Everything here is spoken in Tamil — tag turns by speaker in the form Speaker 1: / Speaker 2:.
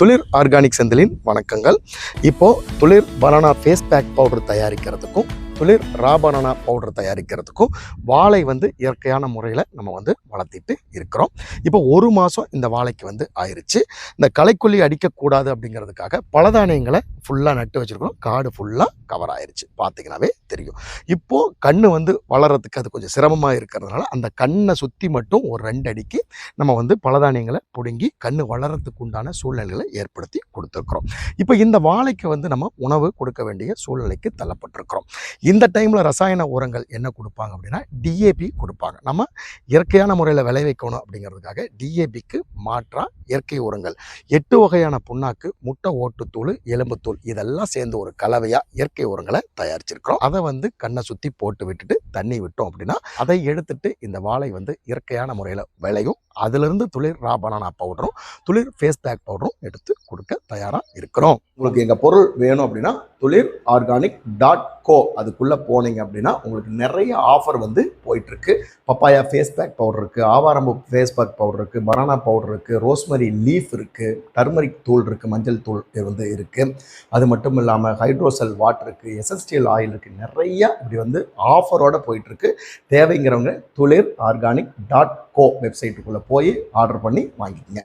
Speaker 1: துளிர் ஆர்கானிக் செந்திலின் வணக்கங்கள். இப்போது Thulir banana face pack powder தயாரிக்கிறதுக்கும் Thulir ரா பவுடர் தயாரிக்கிறதுக்கும் வாழை வந்து இயற்கையான முறையில் நம்ம வந்து வளர்த்திட்டு இருக்கிறோம். இப்போ ஒரு மாதம் இந்த வாழைக்கு வந்து ஆயிடுச்சு இந்த களைக்கொல்லி அடிக்கக்கூடாது அப்படிங்கிறதுக்காக பலதானியங்களை ஃபுல்லாக நட்டு வச்சுருக்கோம் காடு ஃபுல்லாக கவர் ஆயிடுச்சு பார்த்தீங்கன்னாவே தெரியும். இப்போது கண் வந்து வளர்கிறதுக்கு அது கொஞ்சம் சிரமமாக இருக்கிறதுனால அந்த கண்ணை சுற்றி மட்டும் ஒரு ரெண்டு அடிக்கு நம்ம வந்து பலதானியங்களை பிடுங்கி கண் வளர்கிறதுக்கு உண்டான சூழ்நிலைகளை ஏற்படுத்தி கொடுத்துருக்குறோம். இப்போ இந்த வாழைக்கு வந்து நம்ம உணவு கொடுக்க வேண்டிய சூழ்நிலைக்கு தள்ளப்பட்டிருக்கிறோம். இந்த டைமில் ரசாயன உரங்கள் என்ன கொடுப்பாங்க அப்படின்னா டிஏபி கொடுப்பாங்க. நம்ம இயற்கையான முறையில் விளைவிக்கணும் அப்படிங்கிறதுக்காக டிஏபிக்கு மாற்றாக இயற்கை உரங்கள். எட்டு வகையான புண்ணாக்கு முட்டை ஓட்டுத்தூள் எலும்புத்தூள் இதெல்லாம் சேர்ந்து ஒரு கலவையாக இயற்கை உரங்களை தயாரிச்சிருக்கிறோம். அதை வந்து கண்ணை சுற்றி போட்டு விட்டுட்டு தண்ணி விட்டோம் அப்படின்னா அதை எடுத்துட்டு இந்த வாழை வந்து இயற்கையான முறையில் விளையும். அதிலிருந்து துளிர் ரா பனானா பவுடரும் துளிர் ஃபேஸ் பேக் பவுடரும் எடுத்து கொடுக்க தயாராக இருக்கிறோம். உங்களுக்கு எங்கள் பொருள் வேணும் அப்படின்னா துளிர் ஆர்கானிக் டாட் கோ அதுக்குள்ளே போனீங்க அப்படின்னா உங்களுக்கு நிறைய ஆஃபர் வந்து போயிட்டுருக்கு. பப்பாயா ஃபேஸ் பேக் பவுடர் இருக்குது ஆவாரம்பு ஃபேஸ் பேக் பவுடர் இருக்குது பனானா பவுடர் இருக்குது ரோஸ்மரி லீஃப் இருக்குது டர்மரிக் தூள் இருக்குது மஞ்சள் தூள் இது வந்து இருக்குது அது மட்டும் இல்லாமல் ஹைட்ரோசல் வாட்டர் இருக்குது எசஸ்டியல் ஆயில் இருக்குது நிறைய இப்படி வந்து ஆஃபரோடு போயிட்டுருக்கு. தேவைங்கிறவங்க துளிர் ஆர்கானிக் டாட் கோ வெப்சைட்டுக்குள்ளே போய் ஆர்டர் பண்ணி வாங்கிக்கங்க.